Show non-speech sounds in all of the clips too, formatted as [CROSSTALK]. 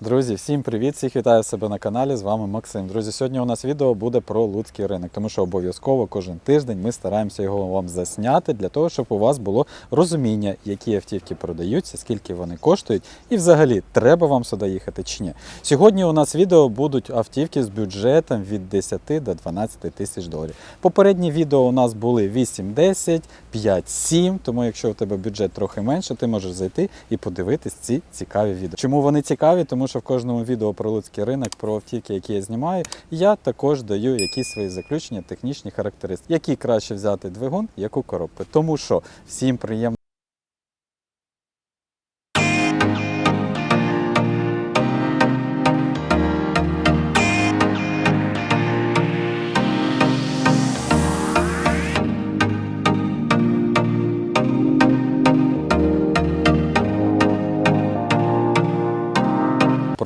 Друзі, всім привіт! Всіх вітаю себе на каналі. З вами Максим. Друзі, сьогодні у нас відео буде про луцький ринок, тому що обов'язково кожен тиждень ми стараємося його вам засняти для того, щоб у вас було розуміння, які автівки продаються, скільки вони коштують, і взагалі треба вам сюди їхати чи ні. Сьогодні у нас відео будуть автівки з бюджетом від 10 до 12 тисяч доларів. Попередні відео у нас були 8-10, 5-7, тому якщо у тебе бюджет трохи менше, ти можеш зайти і подивитись ці цікаві відео. Чому вони цікаві? Тому що в кожному відео про луцький ринок, про автівки, які я знімаю, я також даю якісь свої заключення, технічні характеристики, які краще взяти двигун, яку коробку. Тому що всім приємно.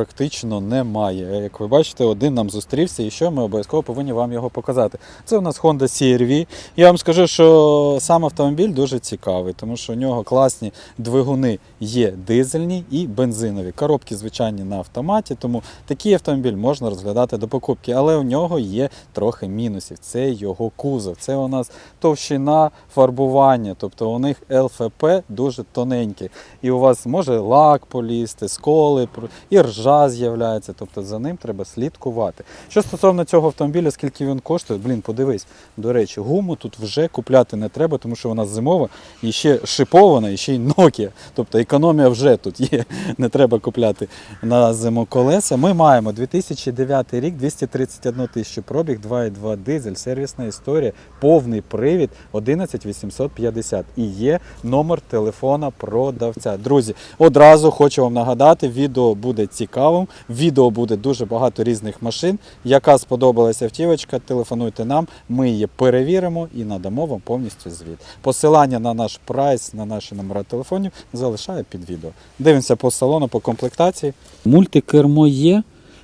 Практично немає. Як ви бачите, один нам зустрівся, і що ми обов'язково повинні вам його показати. Це у нас Honda CR-V. Я вам скажу, що сам автомобіль дуже цікавий, тому що у нього класні двигуни є дизельні і бензинові. Коробки звичайні на автоматі, тому такий автомобіль можна розглядати до покупки, але у нього є трохи мінусів. Це його кузов. Це у нас товщина фарбування, тобто у них ЛФП дуже тоненький. І у вас може лак полізти, сколи і ржа з'являється. Тобто за ним треба слідкувати. Що стосовно цього автомобіля, скільки він коштує, блін, подивись. До речі, гуму тут вже купляти не треба, тому що вона зимова і ще шипована, і ще й Nokia. Тобто економія вже тут є. Не треба купляти на зиму колеса. Ми маємо 2009 рік, 231 тисячу пробіг, 2,2 дизель, сервісна історія, повний привід 11850. І є номер телефона продавця. Друзі, одразу хочу вам нагадати, відео буде цікавим. Відео буде дуже багато різних машин. Яка сподобалася автівочка, телефонуйте нам, ми її перевіримо і надамо вам повністю звіт. Посилання на наш прайс, на наші номера телефонів залишаю під відео. Дивимося по салону, по комплектації. Мультикермо є.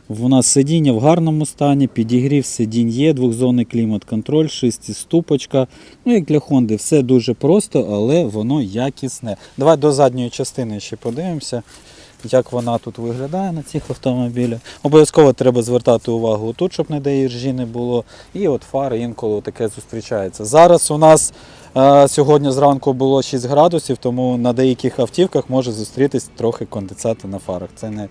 У нас сидіння в гарному стані, підігрів сидінь є, двохзонний клімат-контроль, шестиступочка. Ну, як для Honda, все дуже просто, але воно якісне. Давай до задньої частини ще подивимося, як вона тут виглядає на цих автомобілях. Обов'язково треба звертати увагу тут, щоб не де іржі не було. І от фари інколи таке зустрічається. Зараз у нас е, сьогодні зранку було 6 градусів, тому на деяких автівках може зустрітись трохи конденсати на фарах. Це не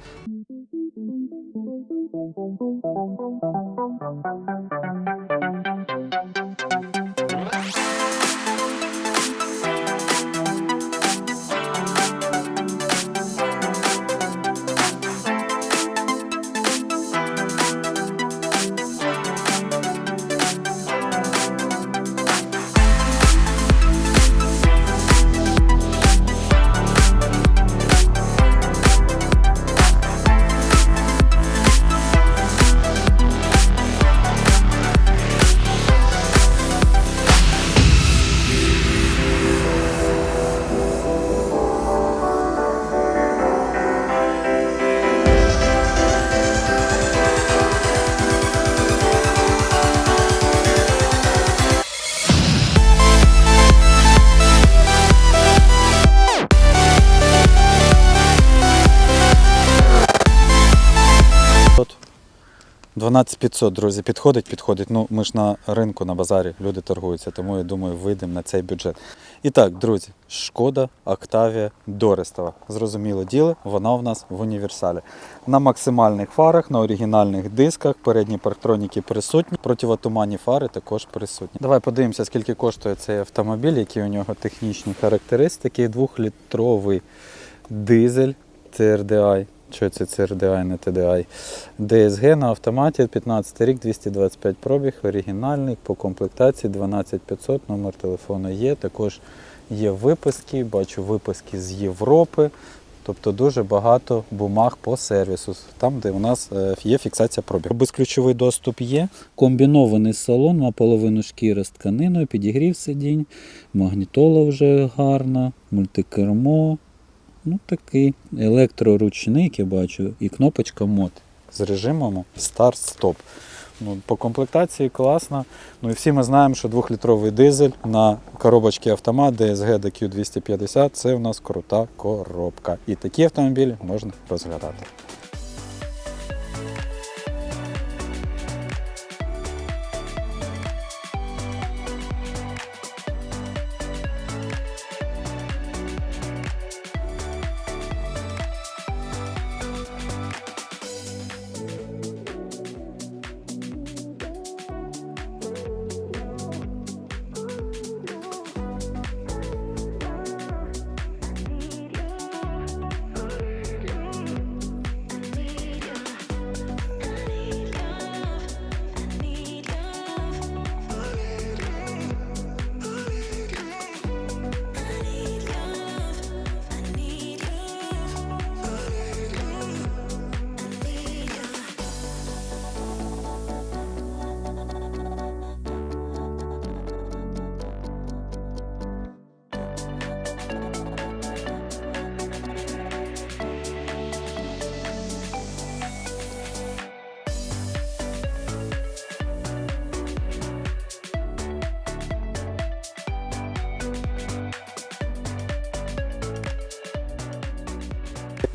12500, друзі, підходить, підходить. Ну, ми ж на ринку, на базарі, люди торгуються, тому я думаю, вийдемо на цей бюджет. І так, друзі, шкода Октавія Дорестова. Зрозуміло діло, вона в нас в універсалі. На максимальних фарах, на оригінальних дисках, передні парктроніки присутні, противотуманні фари також присутні. Давай подивимося, скільки коштує цей автомобіль, які у нього технічні характеристики. Двохлітровий дизель TRDI. Що це CRDI, не TDI? DSG на автоматі 15 рік, 225 пробіг, оригінальний, по комплектації 12500, номер телефону є. Також є виписки, бачу виписки з Європи. Тобто дуже багато бумаг по сервісу, там, де у нас е, є фіксація пробігу. Безключовий доступ є. Комбінований салон, наполовину шкіра з тканиною, підігрів сидінь, магнітола вже гарна, мультикермо. Ну такий електроручник, я бачу, і кнопочка мод з режимом старт-стоп. Ну, по комплектації класно. Ну і всі ми знаємо, що 2-літровий дизель на коробочці автомат DSG DQ250 це у нас крута коробка. І такі автомобілі можна розглядати.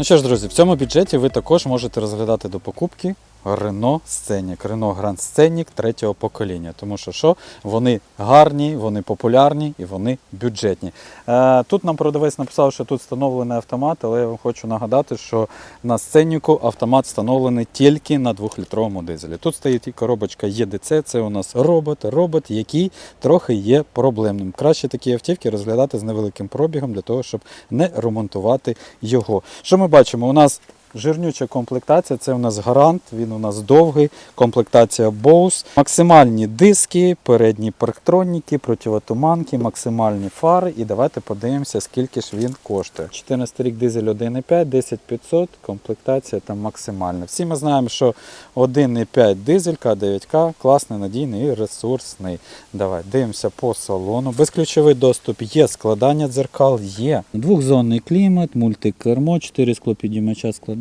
Ну що ж, друзі, в цьому бюджеті ви також можете розглядати до покупки Renault Scenic, Renault Grand Scenic третього покоління. Тому що що? Вони гарні, вони популярні і вони бюджетні. Е, тут нам продавець написав, що тут встановлений автомат, але я вам хочу нагадати, що на Сценіку автомат встановлений тільки на 2-літровому дизелі. Тут стоїть і коробочка ЄДЦ, це у нас робот, робот, який трохи є проблемним. Краще такі автівки розглядати з невеликим пробігом для того, щоб не ремонтувати його. Що ми бачимо? У нас Жирнюча комплектація, це у нас гарант, він у нас довгий, комплектація Bose, максимальні диски, передні парктроніки, противотуманки, максимальні фари. І давайте подивимося, скільки ж він коштує. 14 рік дизель 1,5, 10500, комплектація там максимальна. Всі ми знаємо, що 1,5 дизель К9К класний, надійний і ресурсний. Давай дивимося по салону. Безключовий доступ є, складання дзеркал є. Двохзонний клімат, мультикермо, 4 склопідіймача складання.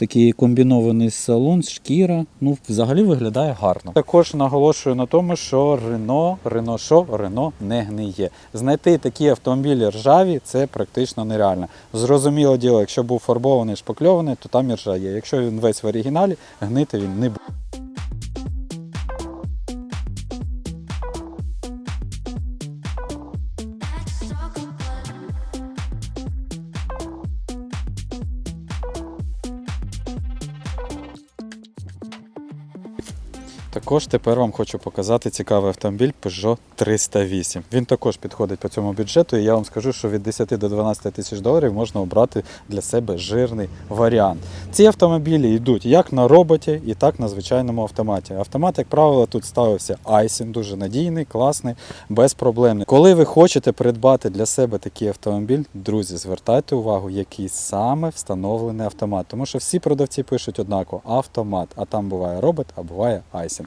Такий комбінований салон, шкіра. Ну, взагалі виглядає гарно. Також наголошую на тому, що Рено, Рено що, Рено не гниє. Знайти такі автомобілі ржаві це практично нереально. Зрозуміло діло, якщо був фарбований, шпакльований, то там і ржа є. Якщо він весь в оригіналі, гнити він не буде. Також тепер вам хочу показати цікавий автомобіль Peugeot 308. Він також підходить по цьому бюджету, і я вам скажу, що від 10 до 12 тисяч доларів можна обрати для себе жирний варіант. Ці автомобілі йдуть як на роботі, і так на звичайному автоматі. Автомат, як правило, тут ставився Айсін, дуже надійний, класний, безпроблемний. Коли ви хочете придбати для себе такий автомобіль, друзі, звертайте увагу, який саме встановлений автомат. Тому що всі продавці пишуть однаково автомат, а там буває робот, а буває Айсін.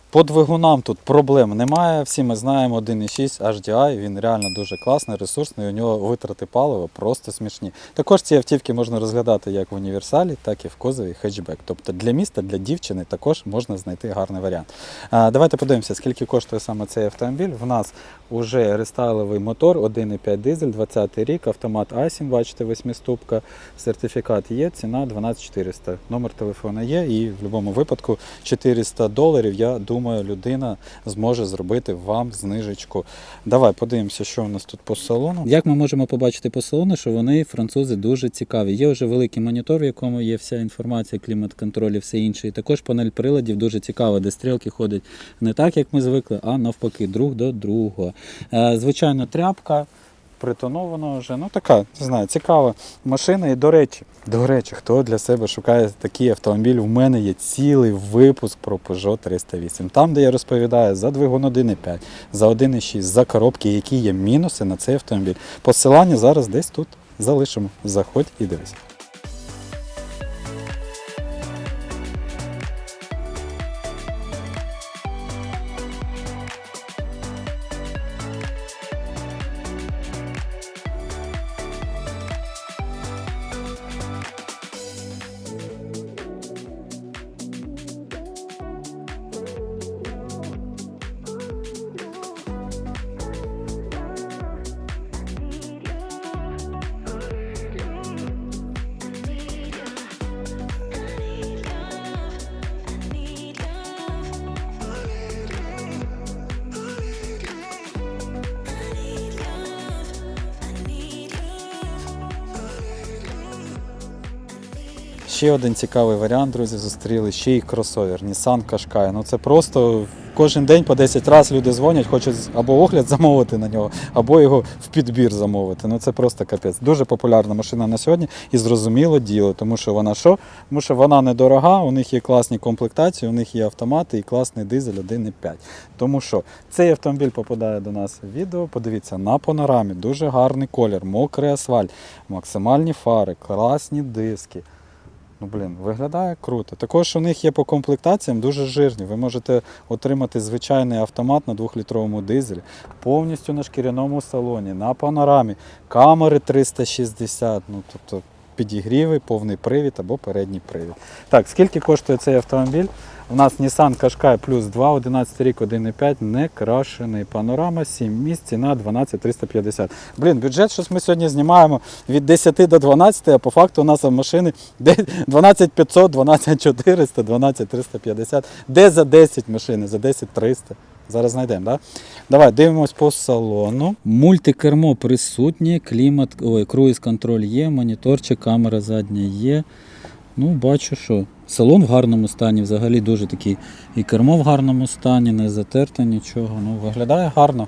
По двигунам тут проблем немає. Всі ми знаємо 1.6 HDI, він реально дуже класний, ресурсний. У нього витрати палива просто смішні. Також ці автівки можна розглядати як в універсалі, так і в кузові хетчбек. Тобто для міста, для дівчини також можна знайти гарний варіант. Давайте подивимося, скільки коштує саме цей автомобіль. В нас вже рестайловий мотор, 1.5 дизель, 20 рік, автомат Айсін, бачите, 8-ступка, сертифікат є, ціна 12400. Номер телефона є, і в будь-якому випадку 400 доларів, я думаю, людина зможе зробити вам знижечку. Давай подивимося, що у нас тут по салону. Як ми можемо побачити по салону, що вони французи дуже цікаві. Є вже великий монітор, в якому є вся інформація, клімат-контроль і все інше. І також панель приладів дуже цікава, де стрілки ходять не так, як ми звикли, а навпаки, друг до другого. Е, Звичайно, тряпка. Притонована вже, ну така, не знаю, цікава машина. І до речі, до речі, хто для себе шукає такий автомобіль, у мене є цілий випуск про Peugeot 308. Там, де я розповідаю за двигун 1.5, за 1.6, за коробки, які є мінуси на цей автомобіль. Посилання зараз десь тут залишимо. Заходь і дивись. Ще один цікавий варіант, друзі, зустріли. Ще й кросовер Nissan Qashqai. Ну це просто кожен день по 10 разів люди дзвонять, хочуть або огляд [LAUGHS] замовити на нього, або його в підбір замовити. Ну це просто капець. Дуже популярна машина на сьогодні і зрозуміло діло, тому що вона що? Тому що вона недорога, у них є класні комплектації, у них є автомати і класний дизель 1.5. Тому що цей автомобіль попадає до нас в відео. Подивіться на панорамі, дуже гарний колір, мокрий асфальт, максимальні фари, класні диски. Ну, блін, виглядає круто. Також у них є по комплектаціям дуже жирні. Ви можете отримати звичайний автомат на 2-літровому дизелі, повністю на шкіряному салоні, на панорамі, камери 360. Ну, тобто, підігріви, повний привід або передній привід. Так, скільки коштує цей автомобіль? У нас Nissan Qashqai плюс 2, 11 рік, 1,5, не крашений. Панорама, 7 місць, ціна 12 350. Блін, бюджет щось ми сьогодні знімаємо від 10 до 12, а по факту у нас машини де- 12 500, 12 350. Де за 10 машини? За 10 300. Зараз знайдемо? Да? Давай дивимось по салону. Мультикермо присутнє, клімат, ой, круїз контроль є, моніторчик, камера задня є. Ну, бачу, що салон в гарному стані, взагалі дуже такий. І кермо в гарному стані, не затерте нічого. Ну, виглядає гарно.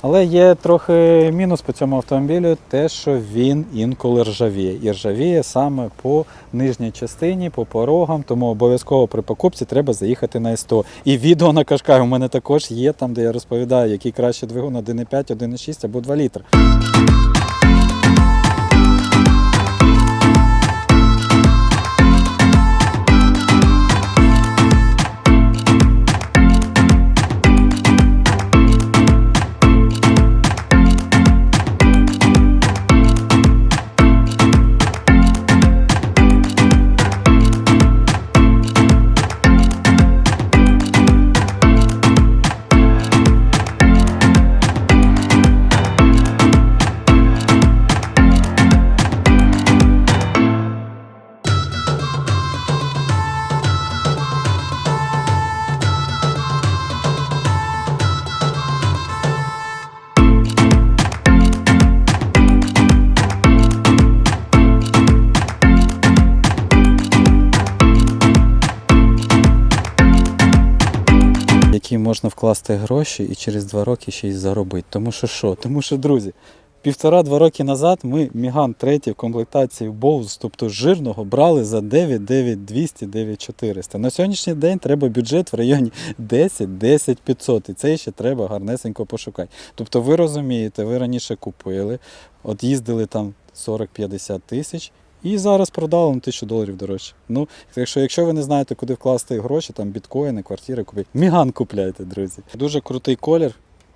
Але є трохи мінус по цьому автомобілю, те, що він інколи ржавіє. І ржавіє саме по нижній частині, по порогам, тому обов'язково при покупці треба заїхати на СТО. І відео на Кашкай у мене також є, там, де я розповідаю, який краще двигун 1,5, 1,6 або 2 літри. Можна вкласти гроші і через два роки ще й заробити. Тому що що? Тому що, друзі, півтора-два роки назад ми Міган 3 в комплектації Bose, тобто жирного, брали за 9 9200 9400. На сьогоднішній день треба бюджет в районі 10 10 500 і це ще треба гарнесенько пошукати. Тобто ви розумієте, ви раніше купили, от їздили там 40-50 тисяч. І зараз продали на тисячу доларів дорожче. Ну, так що, якщо ви не знаєте, куди вкласти гроші, там біткоїни, квартири купіть. Міган купляйте, друзі. Дуже крутий колір.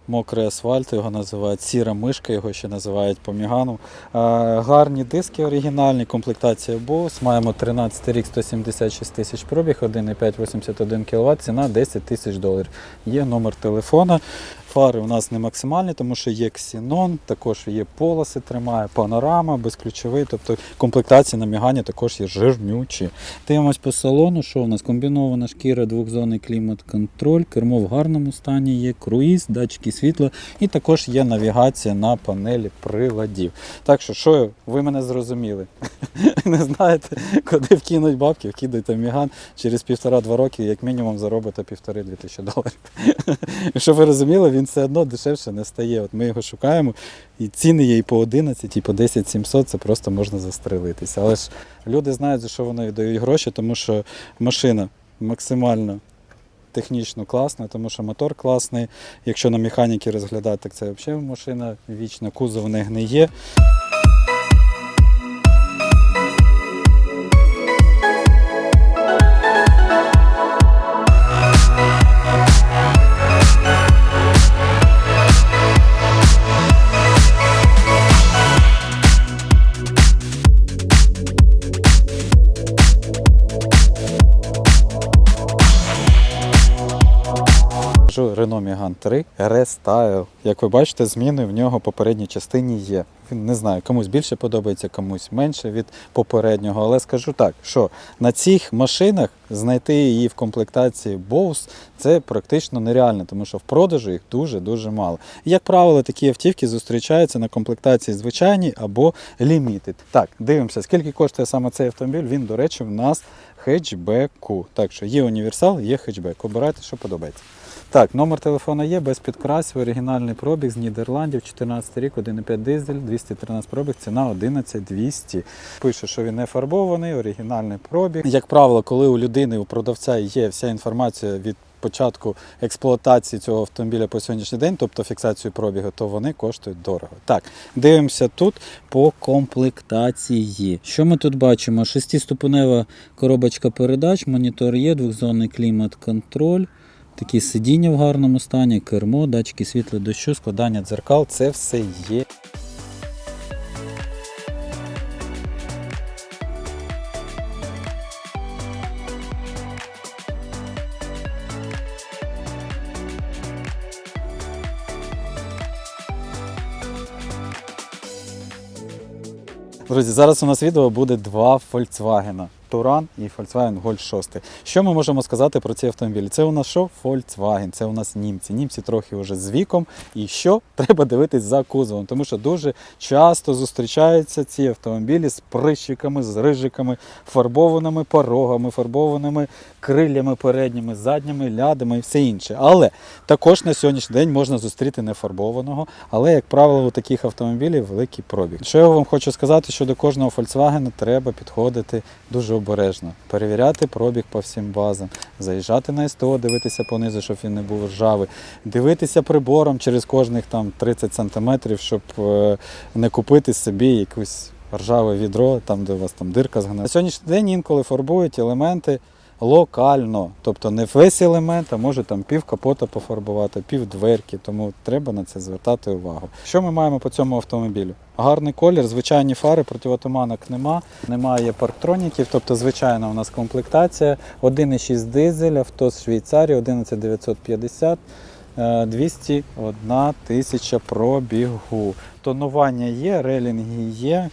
Мокрий асфальт його називають, сіра мишка його ще називають по мігану. Гарні диски оригінальні, комплектація Bose. Маємо 13 рік, 176 тисяч пробіг, 1,5 81 кВт, ціна 10 тисяч доларів. Є номер телефона. Фари у нас не максимальні, тому що є ксенон, також є полоси, тримає панорама, безключовий, тобто комплектації на мігані також є жирнючі. Дивимось по салону, що у нас комбінована шкіра, двохзонний клімат-контроль, кермо в гарному стані є, круїз, датчики світла і також є навігація на панелі приладів. Так що, що ви мене зрозуміли? [LAUGHS] Не знаєте, куди вкинуть бабки, вкидайте міган через півтора-два роки, як мінімум заробите півтори-дві тисячі доларів. [LAUGHS] Щоб ви розуміли, він все одно дешевше не стає. От ми його шукаємо, і ціни є і по 11, і по 10 700, це просто можна застрелитися. Але ж люди знають, за що вони віддають гроші, тому що машина максимально технічно класна, тому що мотор класний. Якщо на механіки розглядати, так це взагалі машина вічна, кузов не гниє. Кажу Renault Megane 3 Restyle. Як ви бачите, зміни в нього попередній частині є. Не знаю, комусь більше подобається, комусь менше від попереднього. Але скажу так, що на цих машинах знайти її в комплектації Bose це практично нереально, тому що в продажу їх дуже-дуже мало. Як правило, такі автівки зустрічаються на комплектації звичайній або Limited. Так, дивимося, скільки коштує саме цей автомобіль. Він, до речі, в нас хетчбеку. Так що є універсал, є хетчбек. Обирайте, що подобається. Так, номер телефона є, без підкрасів, оригінальний пробіг з Нідерландів, 14 рік, 1,5 дизель, 213 пробіг, ціна 11200. Пише, що він не фарбований, оригінальний пробіг. Як правило, коли у людини, у продавця є вся інформація від початку експлуатації цього автомобіля по сьогоднішній день, тобто фіксацію пробігу, то вони коштують дорого. Так, дивимося тут по комплектації. Що ми тут бачимо? Шестиступенева коробочка передач, монітор є, двохзонний клімат-контроль. Такі сидіння в гарному стані, кермо, датчики світла дощу, складання дзеркал це все є. Друзі, зараз у нас відео буде два Volkswagen. Туран і Volkswagen Golf 6. Що ми можемо сказати про ці автомобілі? Це у нас що? Volkswagen, це у нас німці. Німці трохи вже з віком. І що? [LAUGHS] Треба дивитись за кузовом, тому що дуже часто зустрічаються ці автомобілі з прищиками, з рижиками, фарбованими порогами, фарбованими крилями передніми, задніми, лядами і все інше. Але також на сьогоднішній день можна зустріти нефарбованого, але, як правило, у таких автомобілів великий пробіг. Що я вам хочу сказати, що до кожного Volkswagen треба підходити дуже обережно, перевіряти пробіг по всім базам, заїжджати на СТО, дивитися понизу, щоб він не був ржавий, дивитися прибором через кожних там 30 сантиметрів, щоб е, не купити собі якусь ржаве відро, там де у вас там дирка згнила. На сьогоднішній день інколи фарбують елементи локально, тобто не весь елемент, а може там пів капота пофарбувати, пів дверки, тому треба на це звертати увагу. Що ми маємо по цьому автомобілю? Гарний колір, звичайні фари, противотуманок нема, немає парктроніків, тобто звичайна у нас комплектація. 1,6 дизель, авто з Швейцарії, 11950. е, 201 тисяча пробігу. Тонування є, релінги є.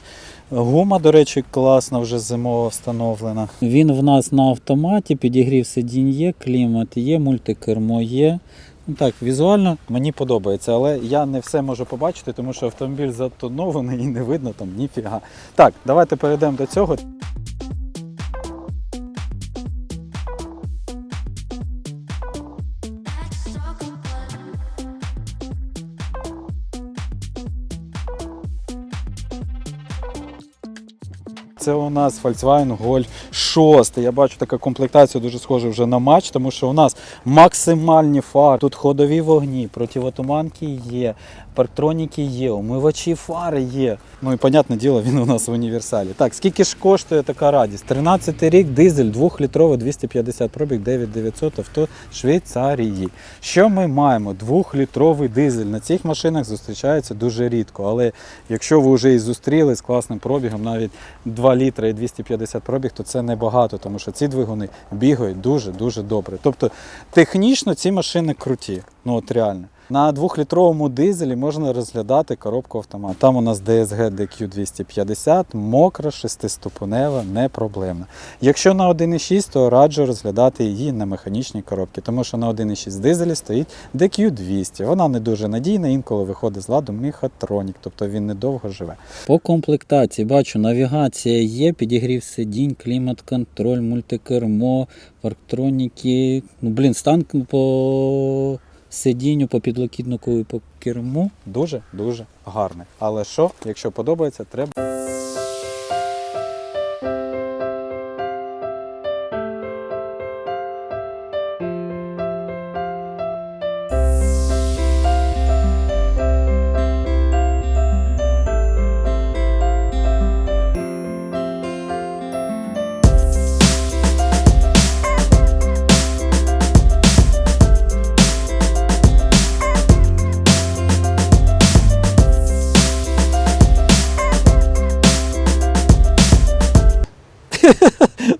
Гума, до речі, класна, вже зимова встановлена. Він в нас на автоматі, підігрів сидінь клімат є, мультикермо є. Ну так, візуально мені подобається, але я не все можу побачити, тому що автомобіль затонований і не видно там ніфіга. Так, давайте перейдемо до цього. Це у нас Volkswagen Golf 6. Я бачу така комплектація дуже схожа вже на матч, тому що у нас максимальні фари. Тут ходові вогні, противотуманки є, парктроніки є, умивачі фари є. Ну і понятне діло, він у нас в універсалі. Так, скільки ж коштує така радість? 13 рік, дизель, 2-літровий, 250 пробіг, 9900 авто Швейцарії. Що ми маємо? 2-літровий дизель. На цих машинах зустрічається дуже рідко. Але якщо ви вже і зустріли з класним пробігом, навіть 2 літра і 250 пробіг, то це небагато, тому що ці двигуни бігають дуже-дуже добре. Тобто технічно ці машини круті. Ну от реально. На двохлітровому дизелі можна розглядати коробку автомат. Там у нас DSG DQ250, мокра, шестиступенева, не проблемна. Якщо на 1.6, то раджу розглядати її на механічній коробці, тому що на 1.6 дизелі стоїть DQ200. Вона не дуже надійна, інколи виходить з ладу мехатронік, тобто він недовго живе. По комплектації бачу, навігація є, підігрів сидінь, клімат-контроль, мультикермо, парктроніки. Ну, блін, стан по сидінню, по підлокітнику і по керму дуже-дуже гарне. Але що, якщо подобається, треба.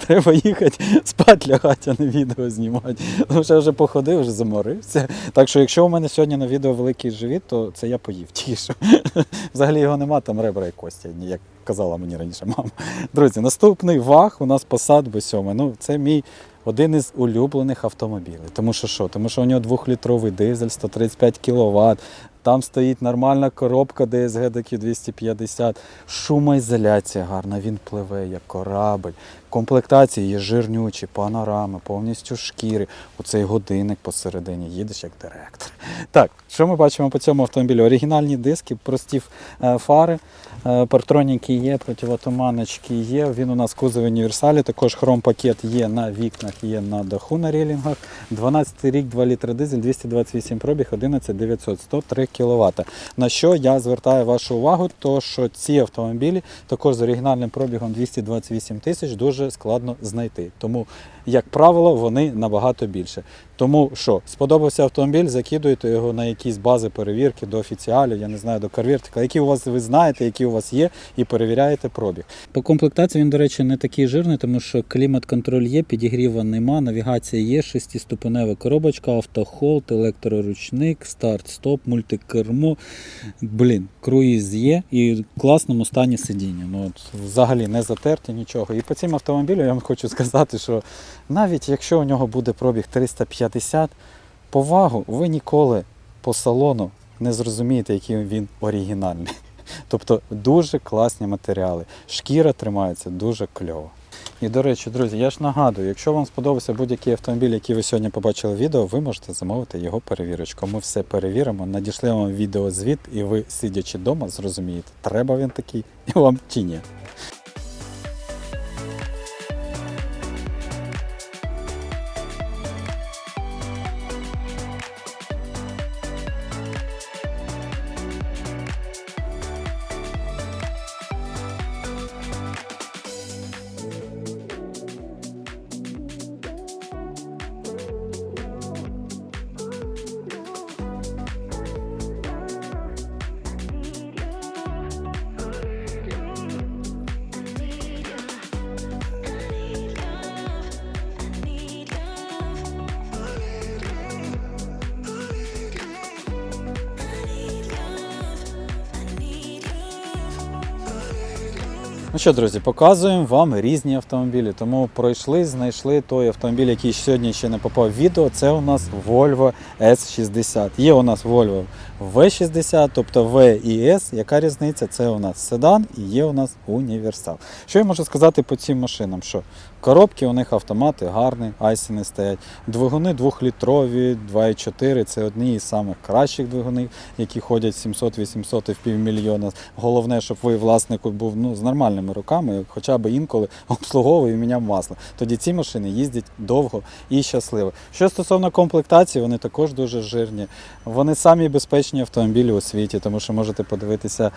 Треба їхати [LAUGHS] спати лягати, а не відео знімати. Тому що я вже походив, вже заморився. Так що, якщо у мене сьогодні на відео великий живіт, то це я поїв що. [LAUGHS] Взагалі його нема, там ребра і кості, як казала мені раніше мама. Друзі, наступний ваг у нас посад B7. Ну, це мій один із улюблених автомобілів. Тому що що? Тому що у нього двохлітровий дизель, 135 кВт. Там стоїть нормальна коробка DSG DQ 250, шумоізоляція гарна, він пливе як корабль. Комплектації є жирнючі, панорами, повністю шкіри. Оцей годинник посередині, їдеш як директор. Так, що ми бачимо по цьому автомобілю? Оригінальні диски, прості е, фари, е, партроніки є, противотуманочки є. Він у нас в кузові універсалі, також хром-пакет є на вікнах, є на даху на релінгах. 12 рік, 2 літри дизель, 228 пробіг, 11 900, 103 кВт. На що я звертаю вашу увагу, то що ці автомобілі також з оригінальним пробігом 228 тисяч дуже дуже складно знайти. Тому, як правило, вони набагато більше. Тому що сподобався автомобіль, закидуєте його на якісь бази перевірки до офіціалів, я не знаю, до карвертика, які у вас ви знаєте, які у вас є, і перевіряєте пробіг. По комплектації він, до речі, не такий жирний, тому що клімат-контроль є, підігріва нема, навігація є, шестиступенева коробочка, автохолд, електроручник, старт, стоп, мультикермо. Блін, круїз є і в класному стані сидіння. Ну, от, взагалі не затерті нічого. І по цим автомобілю я вам хочу сказати, що навіть якщо у нього буде пробіг 350, повагу ви ніколи по салону не зрозумієте, який він оригінальний. [LAUGHS] Тобто дуже класні матеріали. Шкіра тримається дуже кльово. І до речі, друзі, я ж нагадую, якщо вам сподобався будь-який автомобіль, який ви сьогодні побачили в відео, ви можете замовити його перевірочку. Ми все перевіримо, надішлемо вам відеозвіт, і ви, сидячи вдома, зрозумієте, треба він такий [LAUGHS] вам чи ні. Ну що, друзі, показуємо вам різні автомобілі. Тому пройшли, знайшли той автомобіль, який сьогодні ще не попав в відео. Це у нас Volvo S60. Є у нас Volvo V60, тобто V і S. Яка різниця? Це у нас седан і є у нас універсал. Що я можу сказати по цим машинам? Що коробки у них автомати гарні, айсіни стоять. Двигуни двохлітрові, 2,4 це одні із самих кращих двигунів, які ходять 700-800 і в півмільйона. Головне, щоб ви власнику був ну, з нормальними руками, хоча б інколи обслуговував і міняв масло. Тоді ці машини їздять довго і щасливо. Що стосовно комплектації, вони також дуже жирні. Вони самі безпечні автомобілі у світі, тому що можете подивитися.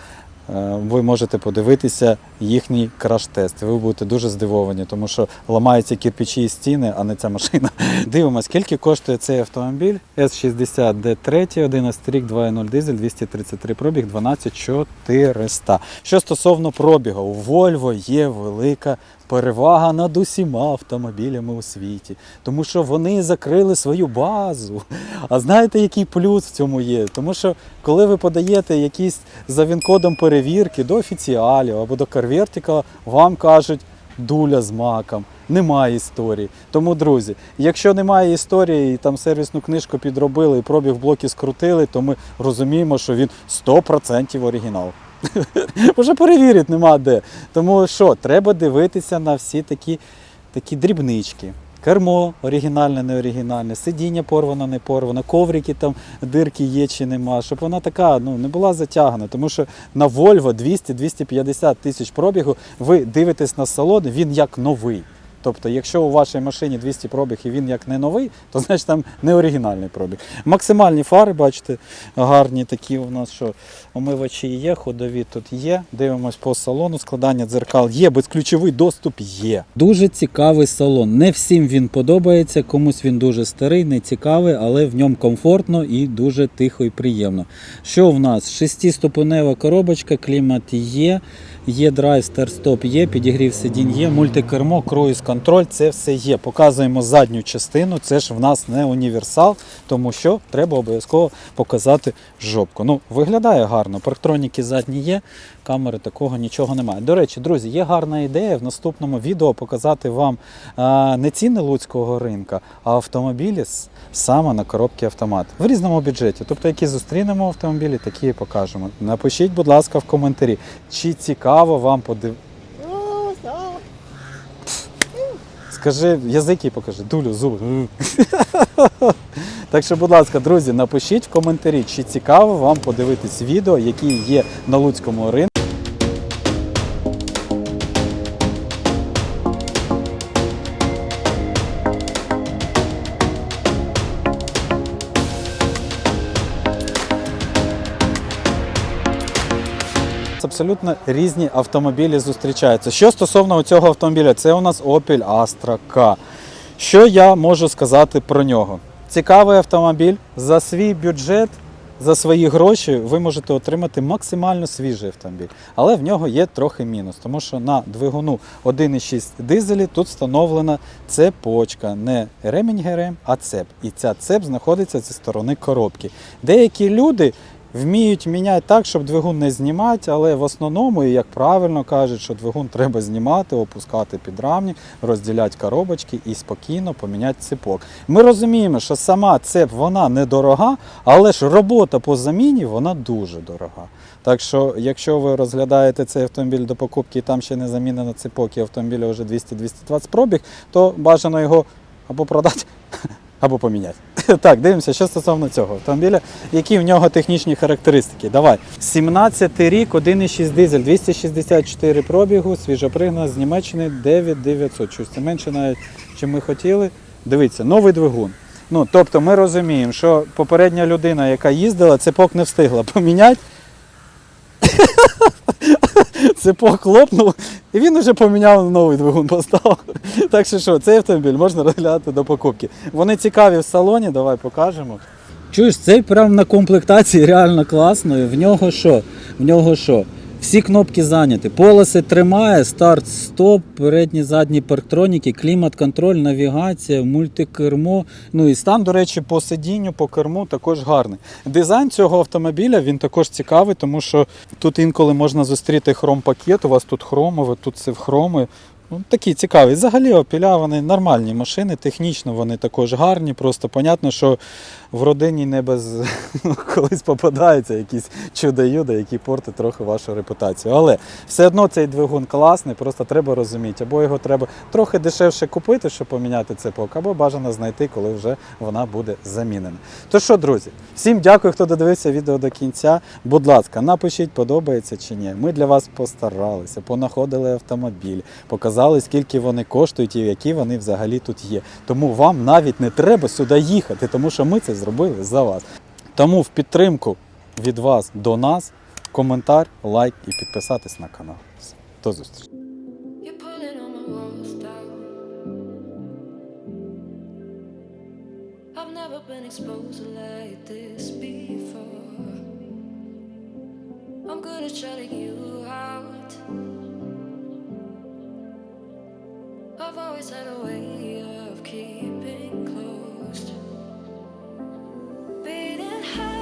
Е, Ви можете подивитися їхній краш-тест. Ви будете дуже здивовані, тому що ламаються кирпичі і стіни, а не ця машина. [LAUGHS] Дивимося, скільки коштує цей автомобіль S60 D3, 11 рік, 2.0 дизель, 233 пробіг, 12400. Що стосовно пробігу, у Volvo є велика перевага над усіма автомобілями у світі, тому що вони закрили свою базу. А знаєте, який плюс в цьому є? Тому що коли ви подаєте якісь за він-кодом перевірки до офіціалів або до карвертика, вам кажуть дуля з маком. Немає історії. Тому, друзі, якщо немає історії, і там сервісну книжку підробили і пробіг блоки скрутили, то ми розуміємо, що він 100% оригінал. [LAUGHS] Вже перевірити нема де. Тому що, треба дивитися на всі такі, такі дрібнички. Кермо оригінальне, не оригінальне, сидіння порвано, не порвано, коврики там дирки є чи нема, щоб вона така ну, не була затягана. Тому що на Volvo 200-250 тисяч пробігу ви дивитесь на салон, він як новий. Тобто, якщо у вашій машині 200 пробіг і він як не новий, то значить там не оригінальний пробіг. Максимальні фари, бачите, гарні такі у нас, що омивачі є, ходові тут є. Дивимось по салону, складання дзеркал є, безключовий доступ є. Дуже цікавий салон. Не всім він подобається, комусь він дуже старий, не цікавий, але в ньому комфортно і дуже тихо і приємно. Що в нас? Шестиступенева коробочка, клімат є. Є драйв, старт-стоп є, підігрів сидінь є, мультикермо, круїз контроль, це все є. Показуємо задню частину, це ж в нас не універсал, тому що треба обов'язково показати жопку. Ну, виглядає гарно, парктроніки задні є, камери такого нічого немає. До речі, друзі, є гарна ідея в наступному відео показати вам не ціни луцького ринка, а автомобілі саме на коробки автомат в різному бюджеті. Тобто, які зустрінемо автомобілі, такі і покажемо. Напишіть, будь ласка, в коментарі, чи цікаво вам подив... Скажи, язики покажи, дулю, зуби. Так що, будь ласка, друзі, напишіть в коментарі, чи цікаво вам подивитись відео, які є на Луцькому ринку. Абсолютно різні автомобілі зустрічаються. Що стосовно цього автомобіля, це у нас Opel Astra K. Що я можу сказати про нього? Цікавий автомобіль за свій бюджет. За свої гроші ви можете отримати максимально свіжий автомобіль. Але в нього є трохи мінус, тому що на двигуну 1,6 дизелі тут встановлена цепочка, не ремінь ГРМ, а цеп. І ця цеп знаходиться зі сторони коробки. Деякі люди вміють міняти так, щоб двигун не знімати, але в основному, і як правильно кажуть, що двигун треба знімати, опускати підрамник, розділяти коробочки і спокійно поміняти цепок. Ми розуміємо, що сама цеп вона недорога, але ж робота по заміні вона дуже дорога. Так що, якщо ви розглядаєте цей автомобіль до покупки і там ще не замінено цепок, і автомобіля вже 200-220 пробіг, то бажано його або продати, [LAUGHS] або поміняти. [LAUGHS] Так, дивимося, що стосовно цього автомобіля, які в нього технічні характеристики. Давай. 17 рік, 1,6 дизель, 264 пробігу, свіжопригнана з Німеччини 9900. Щось це менше навіть, чим ми хотіли. Дивіться, новий двигун. Ну, тобто ми розуміємо, що попередня людина, яка їздила, цепок не встигла [LAUGHS] поміняти. Цепок хлопнув, і він вже поміняв новий двигун поставив. Так що що, цей автомобіль можна розглядати до покупки. Вони цікаві в салоні, давай покажемо. Чуєш, цей прям на комплектації реально класно. В нього що? В нього що? Всі кнопки зайняті. Полоси тримає, старт, стоп, передні, задні парктроніки, клімат-контроль, навігація, мультикермо. Ну і стан, до речі, по сидінню, по керму також гарний. Дизайн цього автомобіля він також цікавий, тому що тут інколи можна зустріти хром-пакет. У вас тут хромове, тут все в хроми. Ну, такі цікаві. Взагалі опіля вони нормальні машини, технічно вони також гарні. Просто понятно, що в родині не без [LAUGHS] колись попадаються якісь чудо-юдо, які портять трохи вашу репутацію. Але все одно цей двигун класний, просто треба розуміти, або його треба трохи дешевше купити, щоб поміняти цепок, або бажано знайти, коли вже вона буде замінена. То що, друзі, всім дякую, хто додивився відео до кінця. Будь ласка, напишіть, подобається чи ні. Ми для вас постаралися, понаходили автомобіль, показали, скільки вони коштують і які вони взагалі тут є. Тому вам навіть не треба сюди їхати, тому що ми це зробили за вас. Тому в підтримку від вас до нас коментар, лайк і підписатись на канал. Shutting you out. I've always had a way forbidden high